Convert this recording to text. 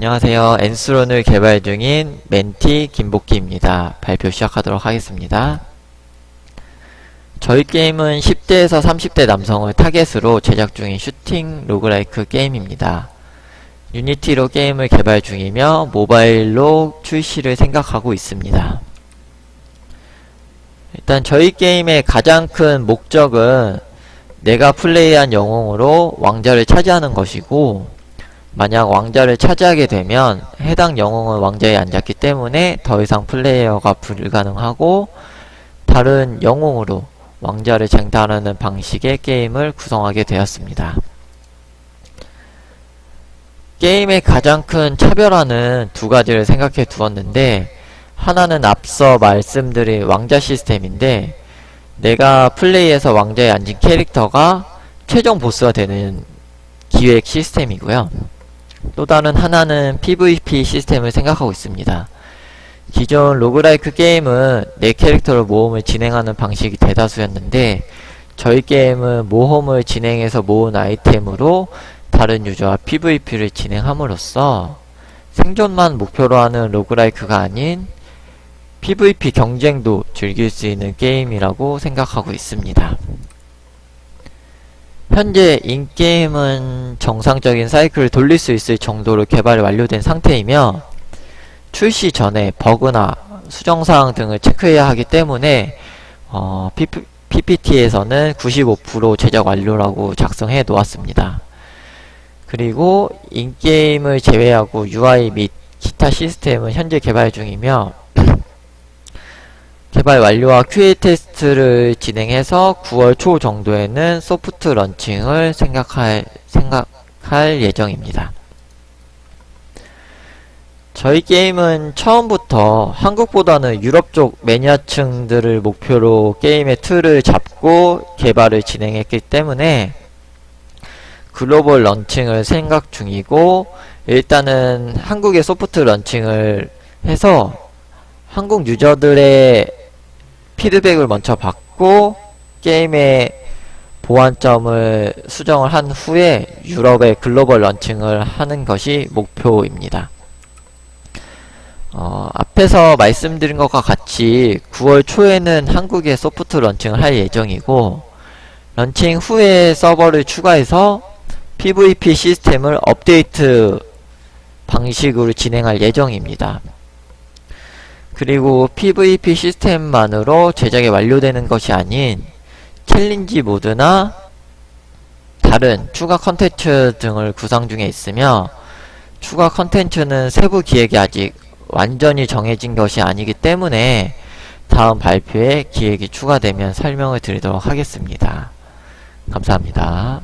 안녕하세요. 엔스론을 개발 중인 멘티 김복기입니다. 발표 시작하도록 하겠습니다. 저희 게임은 10대에서 30대 남성을 타겟으로 제작 중인 슈팅 로그라이크 게임입니다. 유니티로 게임을 개발 중이며 모바일로 출시를 생각하고 있습니다. 일단 저희 게임의 가장 큰 목적은 내가 플레이한 영웅으로 왕자를 차지하는 것이고 만약 왕자를 차지하게 되면 해당 영웅은 왕자에 앉았기 때문에 더 이상 플레이어가 불가능하고 다른 영웅으로 왕자를 쟁탈하는 방식의 게임을 구성하게 되었습니다. 게임의 가장 큰 차별화는 두 가지를 생각해 두었는데 하나는 앞서 말씀드린 왕자 시스템인데 내가 플레이해서 왕자에 앉은 캐릭터가 최종 보스가 되는 기획 시스템이고요. 또 다른 하나는 PVP 시스템을 생각하고 있습니다. 기존 로그라이크 게임은 내 캐릭터로 모험을 진행하는 방식이 대다수였는데 저희 게임은 모험을 진행해서 모은 아이템으로 다른 유저와 PVP를 진행함으로써 생존만 목표로 하는 로그라이크가 아닌 PVP 경쟁도 즐길 수 있는 게임이라고 생각하고 있습니다. 현재 인게임은 정상적인 사이클을 돌릴 수 있을 정도로 개발이 완료된 상태이며 출시 전에 버그나 수정사항 등을 체크해야 하기 때문에 어, PPT에서는 95% 제작 완료라고 작성해 놓았습니다. 그리고 인게임을 제외하고 UI 및 기타 시스템은 현재 개발 중이며 개발 완료와 QA 테스트를 진행해서 9월 초 정도에는 소프트 런칭을 생각할, 생각할 예정입니다. 저희 게임은 처음부터 한국보다는 유럽 쪽 매니아층들을 목표로 게임의 틀을 잡고 개발을 진행했기 때문에 글로벌 런칭을 생각 중이고 일단은 한국의 소프트 런칭을 해서 한국 유저들의 피드백을 먼저 받고 게임의 보완점을 수정을 한 후에 유럽의 글로벌 런칭을 하는 것이 목표입니다. 어, 앞에서 말씀드린 것과 같이 9월 초에는 한국에 소프트 런칭을 할 예정이고 런칭 후에 서버를 추가해서 PVP 시스템을 업데이트 방식으로 진행할 예정입니다. 그리고 PVP 시스템만으로 제작이 완료되는 것이 아닌 챌린지 모드나 다른 추가 컨텐츠 등을 구상 중에 있으며 추가 컨텐츠는 세부 기획이 아직 완전히 정해진 것이 아니기 때문에 다음 발표에 기획이 추가되면 설명을 드리도록 하겠습니다. 감사합니다.